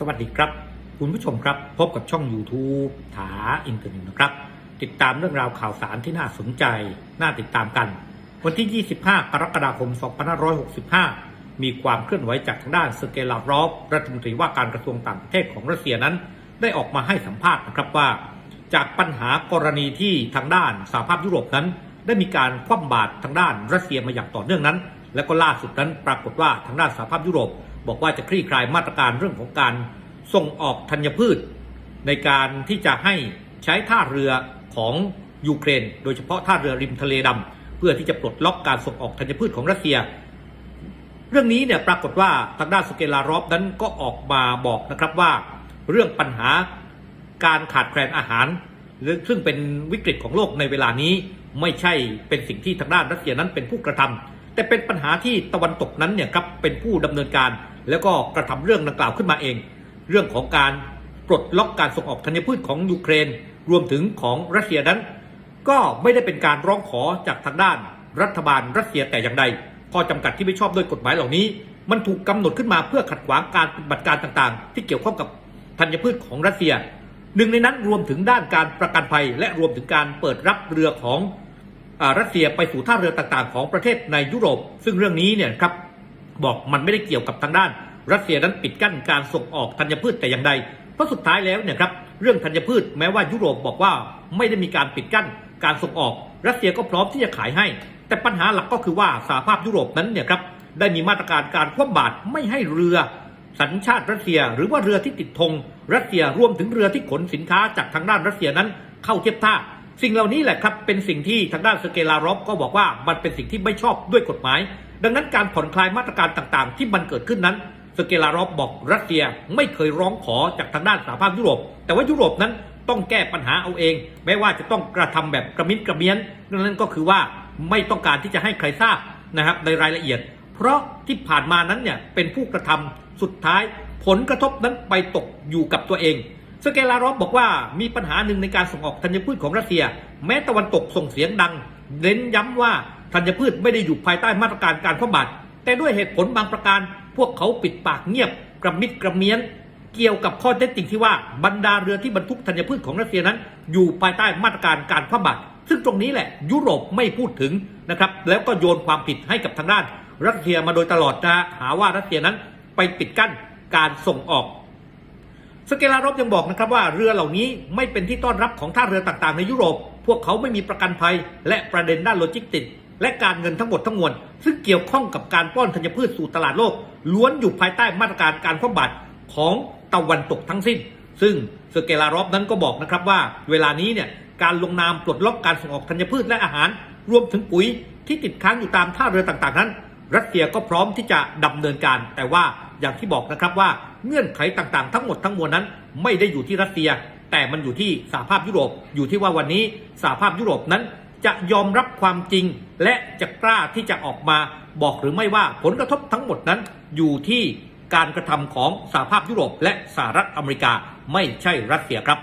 สวัสดีครับ คุณผู้ชมครับ พบกับช่อง YouTube ถาอินเทอร์เน็ตนะครับ ติดตามเรื่องราวข่าวสารที่น่าสนใจ น่าติดตามกัน วันที่ 25 กรกฎาคม 2565 มีความเคลื่อนไหวจากทางด้านสเกลาโรฟรัฐมนตรีว่าการกระทรวงต่างประเทศของรัสเซียนั้น ได้ออกมาให้สัมภาษณ์นะครับว่า จากปัญหากรณีที่ทางด้านสหภาพยุโรปนั้น ได้มีการคว่ำบาตรทางด้านรัสเซียมาอย่างต่อเนื่องนั้น และก็ล่าสุดนั้นปรากฏว่าทางด้านสหภาพยุโรป บอกว่าจะคลี่คลายมาตรการเรื่องของการส่งออกธัญพืช ในการที่จะให้ใช้ท่าเรือของยูเครน โดยเฉพาะท่าเรือริมทะเลดำเพื่อที่จะปลดล็อกการส่งออกธัญพืชของรัสเซีย เรื่องนี้เนี่ยปรากฏว่าทางด้านสเกลารอฟนั้นก็ออกมาบอกนะครับว่า เรื่องปัญหาการขาดแคลนอาหารหรือซึ่งเป็นวิกฤตของโลกในเวลานี้ไม่ใช่เป็นสิ่งที่ทางด้านรัสเซียนั้นเป็นผู้กระทำแต่เป็นปัญหาที่ตะวันตกนั้นเนี่ยครับเป็นผู้ดำเนินการ แล้วก็กระทำเรื่องดังกล่าวขึ้นมาเอง เรื่องของการปลดล็อกการส่งออกธัญพืชของยูเครน รวมถึงของรัสเซียนั้น ก็ไม่ได้เป็นการร้องขอจากทางด้าน รัฐบาลรัสเซียแต่อย่างใดข้อจำกัดที่ไม่ชอบด้วยกฎหมายเหล่านี้ มันถูกกำหนดขึ้นมาเพื่อขัดขวางการปฏิบัติการต่างๆ ที่เกี่ยวข้องกับธัญพืชของรัสเซีย หนึ่งในนั้นรวมถึงด้านการประกันภัย และรวมถึงการเปิดรับเรือของอรัสเซียไปสู่ท่าเรือต่างๆ ของประเทศในยุโรป ซึ่งเรื่องนี้เนี่ยครับ บอกมันไม่ได้เกี่ยวกับทางด้าน รัสเซียนั้นปิดกั้นการส่งออกธัญพืชแต่อย่างใด เพราะสุดท้ายแล้วเนี่ยครับเรื่องธัญพืชแม้ว่ายุโรปบอกว่าไม่ได้มีการปิดกั้นการส่งออก รัสเซียก็พร้อมที่จะขายให้ แต่ปัญหาหลักก็คือว่าสหภาพยุโรปนั้นเนี่ยครับได้มีมาตรการการคว่ำบาตรไม่ให้เรือ สัญชาติรัสเซีย หรือว่าเรือที่ติดธงรัสเซียรวมถึงเรือที่ขนสินค้าจากทางด้านรัสเซียนั้นเข้าเทียบท่า สิ่งเหล่านี้แหละครับเป็นสิ่งที่ทางด้านสเกลารอฟก็บอกว่ามันเป็นสิ่งที่ไม่ชอบด้วยกฎหมาย ดังนั้นการผ่อนคลายมาตรการต่างๆ ที่มันเกิดขึ้นนั้นสเกลารอฟบอกรัสเซียไม่เคยร้องขอจากทางด้านสหภาพยุโรป แต่ว่ายุโรปนั้นต้องแก้ปัญหาเอาเอง แม้ว่าจะต้องกระทำแบบกระมิ้นกระเมียนนั่นก็คือว่าไม่ต้องการที่จะให้ใครทราบนะครับในรายละเอียด เพราะที่ผ่านมานั้นเนี่ยเป็นผู้กระทำสุดท้าย ผลกระทบนั้นไปตกอยู่กับตัวเอง สเกลารอฟบอกว่ามีปัญหาหนึ่งในการส่งออกธัญพืชของรัสเซีย แม้ตะวันตกส่งเสียงดัง เน้นย้ำว่าธัญพืชไม่ได้อยู่ภายใต้มาตรการการคว่ำบาตรแต่ด้วยเหตุผลบางประการ พวกเขาปิดปากเงียบกระมิดกระเมียน เกี่ยวกับข้อเท็จจริงที่ว่าบรรดาเรือที่บรรทุกธัญพืชของรัสเซียนั้น อยู่ภายใต้มาตรการการคว่ำบาตรซึ่งตรงนี้แหละยุโรปไม่พูดถึงนะครับแล้วก็โยนความผิดให้กับทางด้านรัสเซียมาโดยตลอดนะฮะหาว่ารัสเซียนั้นไปปิดกั้นการส่งออก สเกลารบยังบอกนะครับว่าเรือเหล่านี้ไม่เป็นที่ต้อนรับของท่าเรือต่างๆ ในยุโรป พวกเขาไม่มีประกันภัย และประเด็นด้านโลจิสติกส์และการเงินทั้งหมดทั้งมวลซึ่งเกี่ยวข้องกับการป้อนธัญพืชสู่ตลาดโลก ล้วนอยู่ภายใต้มาตรการการคว่ำบาตรของตะวันตกทั้งสิ้น ซึ่งสเกลารอบนั้นก็บอกนะครับว่า เวลานี้เนี่ยการลงนามปลดล็อกการส่งออกธัญพืชและอาหาร รวมถึงปุ๋ยที่ติดค้างอยู่ตามท่าเรือต่างๆนั้น รัสเซียก็พร้อมที่จะดำเนินการ แต่ว่าอย่างที่บอกนะครับว่า เงื่อนไขต่างๆ ทั้งหมดทั้งมวลนั้น ไม่ได้อยู่ที่รัสเซีย แต่มันอยู่ที่สหภาพยุโรปอยู่ที่ว่าวันนี้สหภาพยุโรปนั้นจะยอมรับความจริง และจะกล้าที่จะออกมาบอกหรือไม่ว่าผลกระทบทั้งหมดนั้นอยู่ที่การกระทำของสหภาพยุโรปและสหรัฐอเมริกาไม่ใช่รัสเซียครับ